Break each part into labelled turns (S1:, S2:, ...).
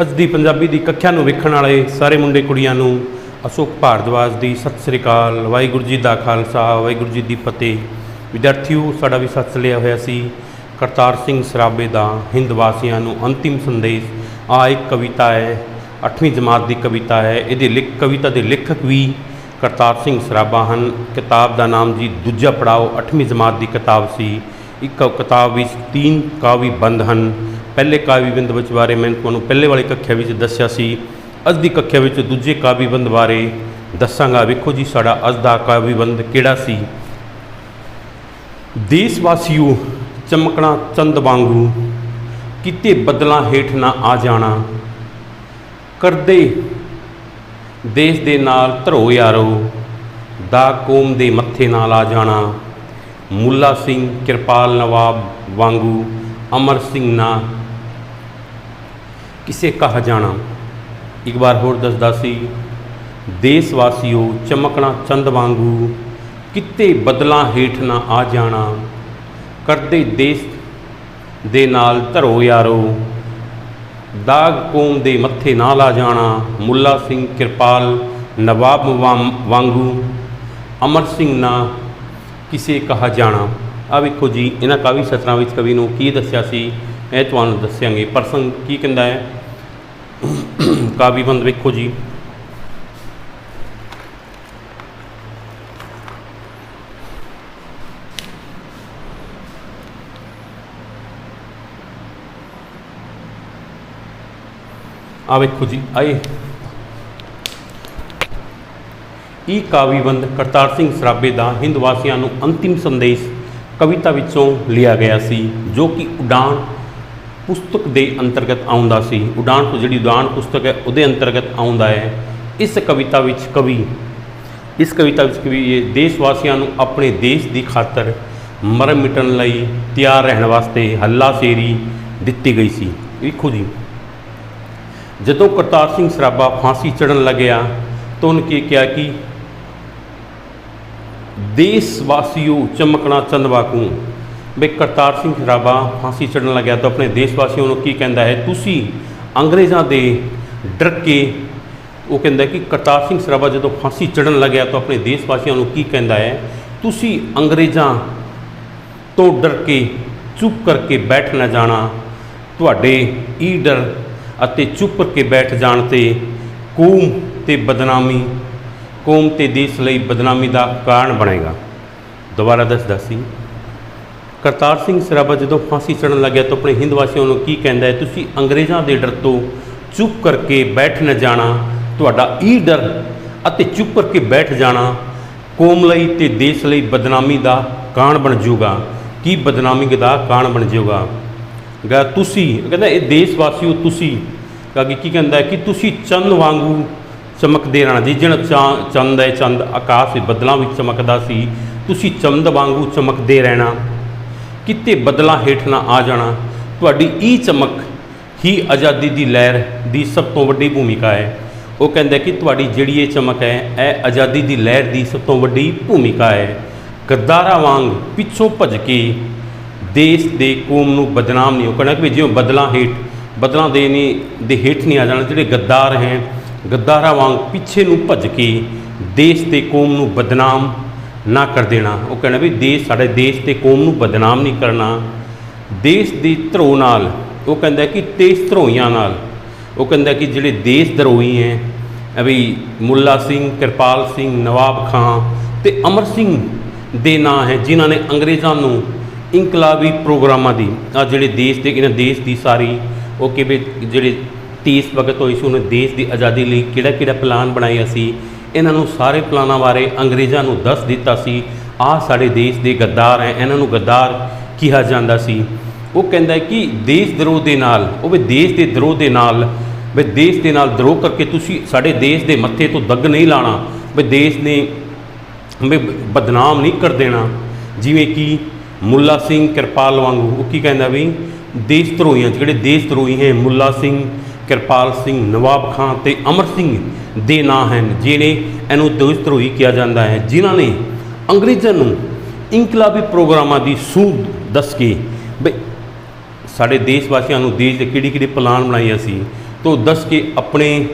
S1: ਅੱਜ ਦੀ ਪੰਜਾਬੀ ਦੀ ਕੱਖਿਆ ਨੂੰ ਵੇਖਣ ਵਾਲੇ ਸਾਰੇ ਮੁੰਡੇ ਕੁੜੀਆਂ ਨੂੰ ਅਸ਼ੋਕ ਭਾਰਦਵਾਜ ਦੀ ਸਤਿ ਸ੍ਰੀ ਅਕਾਲ, ਵਾਹਿਗੁਰੂ ਜੀ ਦਾ ਖਾਲਸਾ, ਵਾਹਿਗੁਰੂ ਜੀ ਦੀ ਫਤਿਹ। ਵਿਦਿਆਰਥੀਓ, ਸਾਡਾ ਵੀ ਸੱਚ ਲਿਆ ਹੋਇਆ ਸੀ ਕਰਤਾਰ ਸਿੰਘ ਸਰਾਬੇ ਦਾ ਹਿੰਦ ਵਾਸੀਆਂ ਨੂੰ ਅੰਤਿਮ ਸੰਦੇਸ਼। ਆ ਇੱਕ ਕਵਿਤਾ ਹੈ 8ਵੀਂ ਜਮਾਤ ਦੀ ਕਵਿਤਾ ਹੈ। ਇਹਦੇ ਲਿਖ, ਕਵਿਤਾ ਦੇ ਲੇਖਕ ਵੀ ਕਰਤਾਰ ਸਿੰਘ ਸਰਾਬਾ ਹਨ। ਕਿਤਾਬ ਦਾ ਨਾਮ ਜੀ ਦੂਜਾ ਪੜਾਓ 8ਵੀਂ ਜਮਾਤ ਦੀ ਕਿਤਾਬ ਸੀ। ਇੱਕ ਕਿਤਾਬ ਵਿੱਚ ਤਿੰਨ ਕਾਵਿ ਬੰਦ ਹਨ। ਪਹਿਲੇ ਕਾਵਿਬੰਦ ਵਿੱਚ ਬਾਰੇ ਮੈਂ ਤੁਹਾਨੂੰ ਪਹਿਲੇ ਵਾਲੀ ਕੱਖਿਆ ਵਿੱਚ ਦੱਸਿਆ ਸੀ, ਅੱਜ ਦੀ ਕੱਖਿਆ ਵਿੱਚ ਦੂਜੇ ਕਾਵਿਬਿੰਦ ਬਾਰੇ ਦੱਸਾਂਗਾ। ਵੇਖੋ ਜੀ ਸਾਡਾ ਅੱਜ ਦਾ ਕਾਵਿਬੰਦ ਕਿਹੜਾ ਸੀ? ਦੇਸ਼ ਵਾਸੀਓ, ਚਮਕਣਾ ਚੰਦ ਵਾਂਗੂ, ਕਿਤੇ ਬਦਲਾਂ ਹੇਠ ਨਾ ਆ ਜਾਣਾ। ਕਰਦੇ ਦੇਸ਼ ਦੇ ਨਾਲ ਧਰੋ ਯਾਰੋ ਦਾ ਕੌਮ ਦੇ ਮੱਥੇ ਨਾਲ ਆ ਜਾਣਾ। ਮੁੱਲਾ ਸਿੰਘ ਕਿਰਪਾਲ ਨਵਾਬ ਵਾਂਗੂ, ਅਮਰ ਸਿੰਘ ਨਾ ਕਿਸੇ ਕਹਾ ਜਾਣਾ। ਇੱਕ ਵਾਰ ਹੋਰ ਦੱਸਦਾ ਸੀ, ਦੇਸ਼ ਵਾਸੀਓ, ਚਮਕਣਾ ਚੰਦ ਵਾਂਗੂ, ਕਿਤੇ ਬਦਲਾਂ ਹੇਠ ਨਾ ਆ ਜਾਣਾ। ਕਰਦੇ ਦੇਸ਼ ਦੇ ਨਾਲ ਧਰੋ ਯਾਰੋ, ਦਾਗ ਕੌਮ ਦੇ ਮੱਥੇ ਨਾ ਲਾ ਜਾਣਾ। ਮੁੱਲਾ ਸਿੰਘ ਕਿਰਪਾਲ ਨਵਾਬ ਵਾਂ- ਵਾਂਗੂ, ਅਮਰ ਸਿੰਘ ਨਾ ਕਿਸੇ ਕਹਾ ਜਾਣਾ। ਆ ਵੇਖੋ ਜੀ, ਇਹਨਾਂ ਕਾਵਿ ਸਤਰਾਂ ਵਿੱਚ ਕਵੀ ਨੂੰ ਕੀ ਦੱਸਿਆ ਸੀ? ਇਹ ਤੁਹਾਨੂੰ ਦੱਸਾਂਗੇ ਪ੍ਰਸੰਗ ਕੀ ਕਹਿੰਦਾ ਹੈ? ਕਾਵਿ ਵੇਖੋ ਜੀ। ਆ ਵੇਖੋ ਜੀ, ਆਏ। ਇਹ ਕਾਵਿਬੰਦ ਕਰਤਾਰ ਸਿੰਘ ਸਰਾਬੇ ਦਾ ਹਿੰਦ ਵਾਸੀਆਂ ਨੂੰ ਅੰਤਿਮ ਸੰਦੇਸ਼ ਕਵਿਤਾ ਵਿੱਚੋਂ ਲਿਆ ਗਿਆ ਸੀ, ਜੋ ਕਿ ਉਡਾਨ ਪੁਸਤਕ ਦੇ ਅੰਤਰਗਤ ਆਉਂਦਾ ਸੀ। ਉਡਾਨ ਜਿਹੜੀ ਉਡਾਨ ਪੁਸਤਕ ਹੈ, ਉਹਦੇ ਅੰਤਰਗਤ ਆਉਂਦਾ ਹੈ। ਇਸ ਕਵਿਤਾ ਵਿੱਚ ਕਵੀ, ਇਸ ਕਵਿਤਾ ਵਿੱਚ ਕਵੀ ਇਹ ਦੇਸ਼ ਵਾਸੀਆਂ ਨੂੰ ਆਪਣੇ ਦੇਸ਼ ਦੀ ਖਾਤਰ ਮਰਨ ਮਿਟਣ ਲਈ ਤਿਆਰ ਰਹਿਣ ਵਾਸਤੇ ਹੱਲਾ ਸ਼ੇਰੀ ਦਿੱਤੀ ਗਈ ਸੀ। ਵੇਖੋ ਜੀ, ਜਦੋਂ ਕਰਤਾਰ ਸਿੰਘ ਸਰਾਭਾ ਫਾਂਸੀ ਚੜਨ ਲੱਗਿਆ ਤਾਂ ਉਹਨੇ ਕਿਹਾ ਕਿ ਦੇਸ਼ ਵਾਸੀਓ ਚਮਕਣਾ ਚੰਦਵਾਕੂ ਬਈ ਕਰਤਾਰ ਸਿੰਘ ਸਰਾਭਾ ਫਾਂਸੀ ਚੜਨ ਲੱਗਿਆ ਤਾਂ ਆਪਣੇ ਦੇਸ਼ ਵਾਸੀਆਂ ਨੂੰ ਕੀ ਕਹਿੰਦਾ ਹੈ? ਤੁਸੀਂ ਅੰਗਰੇਜ਼ਾਂ ਦੇ ਡਰ ਕੇ ਉਹ ਕਹਿੰਦਾ ਕਿ ਕਰਤਾਰ ਸਿੰਘ ਸਰਾਭਾ ਜਦੋਂ ਫਾਂਸੀ ਚੜਨ ਲੱਗਿਆ ਤਾਂ ਆਪਣੇ ਦੇਸ਼ ਵਾਸੀਆਂ ਨੂੰ ਕੀ ਕਹਿੰਦਾ ਹੈ? ਤੁਸੀਂ ਅੰਗਰੇਜ਼ਾਂ ਤੋਂ ਡਰ ਕੇ ਚੁੱਪ ਕਰਕੇ ਬੈਠ ਨਾ ਜਾਣਾ। ਤੁਹਾਡੇ ਈ ਡਰ ਅਤੇ ਚੁੱਪ ਕਰਕੇ ਬੈਠ ਜਾਣ ਤੇ ਕੌਮ ਤੇ ਬਦਨਾਮੀ, ਕੌਮ ਤੇ ਦੇਸ਼ ਲਈ ਬਦਨਾਮੀ ਦਾ ਕਾਰਨ ਬਣੇਗਾ। ਦੁਬਾਰਾ ਦੱਸਦਾ ਸੀ। ਕਰਤਾਰ ਸਿੰਘ ਸਰਾਭਾ ਜਦੋਂ ਫਾਂਸੀ ਚੜਨ ਲੱਗਿਆ ਤਾਂ ਆਪਣੇ ਹਿੰਦ ਵਾਸੀਆਂ ਨੂੰ ਕੀ ਕਹਿੰਦਾ ਹੈ? ਤੁਸੀਂ ਅੰਗਰੇਜ਼ਾਂ ਦੇ ਡਰ ਤੋਂ ਚੁੱਪ ਕਰਕੇ ਬੈਠ ਨਾ ਜਾਣਾ, ਤੁਹਾਡਾ ਈ ਡਰ ਅਤੇ ਚੁੱਪ ਕਰਕੇ ਬੈਠ ਜਾਣਾ ਕੌਮ ਲਈ ਤੇ ਦੇਸ਼ ਲਈ ਬਦਨਾਮੀ ਦਾ ਕਾਰਨ ਬਣ ਜਾਊਗਾ। ਕੀ ਬਦਨਾਮੀ ਦਾ ਕਾਰਨ ਬਣ ਜਾਊਗਾ? ਗਾ ਤੁਸੀਂ, ਕਹਿੰਦਾ ਇਹ ਦੇਸ਼ ਵਾਸੀਓ ਤੁਸੀਂ ਕਹਾਂ ਕੀ ਕਹਿੰਦਾ ਕਿ ਤੁਸੀਂ ਚੰਦ ਵਾਂਗੂ ਚਮਕਦੇ ਰਹਿਣਾ। ਜੀ ਜਿਹੜਾ ਚਾ- ਚੰਦ ਹੈ, ਚੰਦ ਆਕਾਸ਼ ਦੇ ਬੱਦਲਾਂ ਵਿੱਚ ਚਮਕਦਾ ਸੀ, ਤੁਸੀਂ ਚੰਦ ਵਾਂਗੂ ਚਮਕਦੇ ਰਹਿਣਾ। ਕਿਤੇ ਬਦਲਾਂ ਹੇਠ ਨਾ ਆ ਜਾਣਾ। ਤੁਹਾਡੀ ਇਹ ਚਮਕ ਹੀ ਆਜ਼ਾਦੀ ਦੀ ਲਹਿਰ ਦੀ ਸਭ ਤੋਂ ਵੱਡੀ ਭੂਮਿਕਾ ਹੈ। ਉਹ ਕਹਿੰਦਾ ਕਿ ਤੁਹਾਡੀ ਜਿਹੜੀ ਇਹ ਚਮਕ ਹੈ, ਇਹ ਆਜ਼ਾਦੀ ਦੀ ਲਹਿਰ ਦੀ ਸਭ ਤੋਂ ਵੱਡੀ ਭੂਮਿਕਾ ਹੈ। ਗੱਦਾਰਾਂ ਵਾਂਗ ਪਿੱਛੋਂ ਭੱਜ ਕੇ ਦੇਸ਼ ਦੇ ਕੌਮ ਨੂੰ ਬਦਨਾਮ ਨਹੀਂ ਉਹ ਕਹਿੰਦਾ ਕਿ ਵੀ ਜਿਉਂ ਬਦਲਾਂ ਹੇਠ, ਬਦਲਾਂ ਦੇ ਨਹੀਂ, ਦੇ ਹੇਠ ਨਹੀਂ ਆ ਜਾਣਾ, ਜਿਹੜੇ ਗੱਦਾਰ ਹੈ ਗੱਦਾਰਾਂ ਵਾਂਗ ਪਿੱਛੇ ਨੂੰ ਭੱਜ ਕੇ ਦੇਸ਼ ਤੇ ਕੌਮ ਨੂੰ ਬਦਨਾਮ ਨਾ ਕਰ ਦੇਣਾ। ਉਹ ਕਹਿੰਦਾ ਵੀ ਦੇਸ਼ ਸਾਡੇ ਦੇਸ਼ ਤੇ ਕੌਮ ਨੂੰ ਬਦਨਾਮ ਨਹੀਂ ਕਰਨਾ। ਦੇਸ਼ ਦੀ ਧਰੋ ਨਾਲ, ਉਹ ਕਹਿੰਦਾ ਕਿ ਤੇਜ਼ ਧਰੋਈਆਂ ਨਾਲ। ਉਹ ਕਹਿੰਦਾ ਕਿ ਜਿਹੜੇ ਦੇਸ਼ ਧਰੋਹੀ ਹੈ, ਇਹ ਵੀ ਮੁੱਲਾ ਸਿੰਘ, ਕਿਰਪਾਲ ਸਿੰਘ, ਨਵਾਬ ਖਾਂ ਤੇ ਅਮਰ ਸਿੰਘ ਦੇ ਨਾਂ ਹੈ, ਜਿਨ੍ਹਾਂ ਨੇ ਅੰਗਰੇਜ਼ਾਂ ਨੂੰ ਇਨਕਲਾਬੀ ਪ੍ਰੋਗਰਾਮਾਂ ਦੀ ਆ ਜਿਹੜੇ ਦੇਸ਼ ਦੇ, ਇਹਨਾਂ ਦੇਸ਼ ਦੀ ਸਾਰੀ, ਉਹ ਕਿਵੇਂ ਜਿਹੜੇ 30 ਵਕਤ ਹੋਈ ਸੀ, ਉਹਨੇ ਦੇਸ਼ ਦੀ ਆਜ਼ਾਦੀ ਲਈ ਕਿਹੜਾ ਕਿਹੜਾ ਪਲਾਨ ਬਣਾਇਆ ਸੀ ਇਹਨਾਂ ਨੂੰ ਸਾਰੇ ਪਲਾਨਾਂ ਬਾਰੇ ਅੰਗਰੇਜ਼ਾਂ ਨੂੰ ਦੱਸ ਦਿੱਤਾ ਸੀ, ਆਹ ਸਾਡੇ ਦੇਸ਼ ਦੇ ਗੱਦਾਰ ਹੈ, ਇਹਨਾਂ ਨੂੰ ਗੱਦਾਰ ਕਿਹਾ ਜਾਂਦਾ ਸੀ। ਉਹ ਕਹਿੰਦਾ ਕਿ ਦੇਸ਼ ਦਰੋਹ ਦੇ ਨਾਲ, ਉਹ ਵੀ ਦੇਸ਼ ਦੇ ਦਰੋਹ ਦੇ ਨਾਲ, ਵੀ ਦੇਸ਼ ਦੇ ਨਾਲ ਦਰੋਹ ਕਰਕੇ ਤੁਸੀਂ ਸਾਡੇ ਦੇਸ਼ ਦੇ ਮੱਥੇ ਤੋਂ ਦੱਗ ਨਹੀਂ ਲਾਣਾ, ਵੀ ਦੇਸ਼ ਨੇ ਵੀ ਬਦਨਾਮ ਨਹੀਂ ਕਰ ਦੇਣਾ। ਜਿਵੇਂ ਕਿ ਮੁੱਲਾ ਸਿੰਘ ਕਿਰਪਾਲ ਵਾਂਗੂ, ਉਹ ਕੀ ਕਹਿੰਦਾ ਵੀ, ਦੇਸ਼ ਧਰੋਹੀਆਂ ਜਿਹੜੇ ਦੇਸ਼ ਧਰੋਹੀ ਹੈ, ਮੁੱਲਾ ਸਿੰਘ ਕਿਰਪਾਲ ਸਿੰਘ, ਨਵਾਬ ਖਾਂ ਤੇ ਅਮਰ ਸਿੰਘ ਦੇ ਨਾਂ ਹਨ ਜਿਹੜੇ ਇਹਨੂੰ ਦੇਸ਼ ਧਰੋਹੀ ਕਿਹਾ ਜਾਂਦਾ ਹੈ, ਜਿਨ੍ਹਾਂ ਨੇ ਅੰਗਰੇਜ਼ਾਂ ਨੂੰ ਇਨਕਲਾਬੀ ਪ੍ਰੋਗਰਾਮਾਂ ਦੀ ਸੂਦ ਦੱਸ ਕੇ, ਬਈ ਸਾਡੇ ਦੇਸ਼ ਵਾਸੀਆਂ ਨੂੰ ਦੇਸ਼ ਦੇ ਕਿਹੜੀ ਕਿਹੜੇ ਪਲਾਨ ਬਣਾਏ ਅਸੀਂ, ਤੋਂ ਦੱਸ ਕੇ ਆਪਣੇ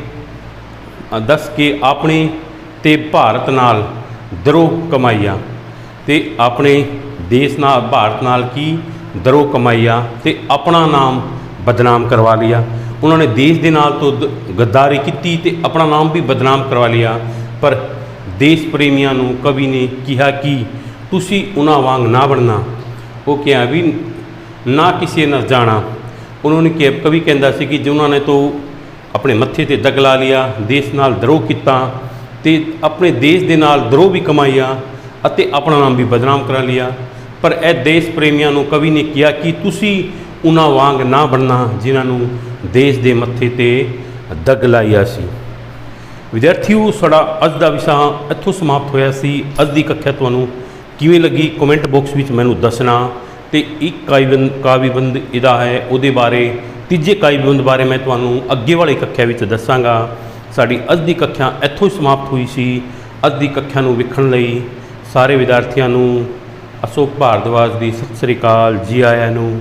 S1: ਦੱਸ ਕੇ ਆਪਣੇ ਤੇ ਭਾਰਤ ਨਾਲ ਦਰੋਹ ਕਮਾਈਆ ਤੇ ਆਪਣੇ ਦੇਸ਼ ਨਾਲ, ਭਾਰਤ ਨਾਲ ਕੀ ਦਰੋਹ ਕਮਾਈਆ ਤੇ ਆਪਣਾ ਨਾਮ ਬਦਨਾਮ ਕਰਵਾ ਲਿਆ। ਉਹਨਾਂ ਨੇ ਦੇਸ਼ ਦੇ ਨਾਲ ਤੋਂ ਦ- ਗੱਦਾਰੀ ਕੀਤੀ ਤੇ ਆਪਣਾ ਨਾਮ ਵੀ ਬਦਨਾਮ ਕਰਵਾ ਲਿਆ। ਪਰ ਦੇਸ਼ ਪ੍ਰੇਮੀਆਂ ਨੂੰ ਕਵੀ ਨੇ ਕਿਹਾ ਕਿ ਤੁਸੀਂ ਉਹਨਾਂ ਵਾਂਗ ਨਾ ਬਣਨਾ। ਉਹ ਕਿਹਾ ਵੀ ਨਾ ਕਿਸੇ ਨਾਲ ਜਾਣਾ। ਉਹਨਾਂ ਨੇ ਕਿ ਕਵੀ ਕਹਿੰਦਾ ਸੀ ਕਿ ਜਿਨ੍ਹਾਂ ਨੇ ਤੋਂ ਆਪਣੇ ਮੱਥੇ ਤੇ ਦਗ ਲਾ ਲਿਆ, ਦੇਸ਼ ਨਾਲ ਦਰੋਹ ਕੀਤਾ ਤੇ ਆਪਣੇ ਦੇਸ਼ ਦੇ ਨਾਲ ਦਰੋਹ ਵੀ ਕਮਾਇਆ ਅਤੇ ਆਪਣਾ ਨਾਮ ਵੀ ਬਦਨਾਮ ਕਰਾ ਲਿਆ। ਪਰ ਇਹ ਦੇਸ਼ ਪ੍ਰੇਮੀਆਂ ਨੂੰ ਕਵੀ ਨੇ ਕਿਹਾ ਕਿ ਤੁਸੀਂ ਉਹਨਾਂ ਵਾਂਗ ਨਾ ਬਣਨਾ, ਜਿਨ੍ਹਾਂ ਨੂੰ ਦੇਸ਼ ਦੇ ਮੱਥੇ ਤੇ ਦਗ ਲਾਇਆ ਸੀ। ਵਿਦਿਆਰਥੀਓ, ਸਾਡਾ ਅੱਜ ਦਾ ਵਿਸ਼ਾ ਇੱਥੋਂ ਸਮਾਪਤ ਹੋਇਆ ਸੀ। ਅੱਜ ਦੀ ਕੱਖਿਆ ਤੁਹਾਨੂੰ ਕਿਵੇਂ ਲੱਗੀ ਕਮੈਂਟ ਬਾਕਸ ਵਿੱਚ ਮੈਨੂੰ ਦੱਸਣਾ। ਤੇ ਇੱਕ ਕਾਵਿਬੰਦ ਕਾਵਿਬੰਦ ਇਹਦਾ ਹੈ, ਉਹਦੇ ਬਾਰੇ, ਤੀਜੇ ਕਾਵਿਬੰਦ ਬਾਰੇ ਮੈਂ ਤੁਹਾਨੂੰ ਅੱਗੇ ਵਾਲੀ ਕੱਖਿਆ ਵਿੱਚ ਦੱਸਾਂਗਾ। ਸਾਡੀ ਅੱਜ ਦੀ ਕੱਖਿਆ ਇੱਥੋਂ ਸਮਾਪਤ ਹੋਈ ਸੀ। ਅੱਜ ਦੀ ਕੱਖਿਆ ਨੂੰ ਵੇਖਣ ਲਈ ਸਾਰੇ ਵਿਦਿਆਰਥੀਆਂ ਨੂੰ ਅਸ਼ੋਕ ਭਾਰਦਵਾਜ ਦੀ ਸਤਿ ਸ੍ਰੀ ਅਕਾਲ, ਜੀ ਆਇਆਂ ਨੂੰ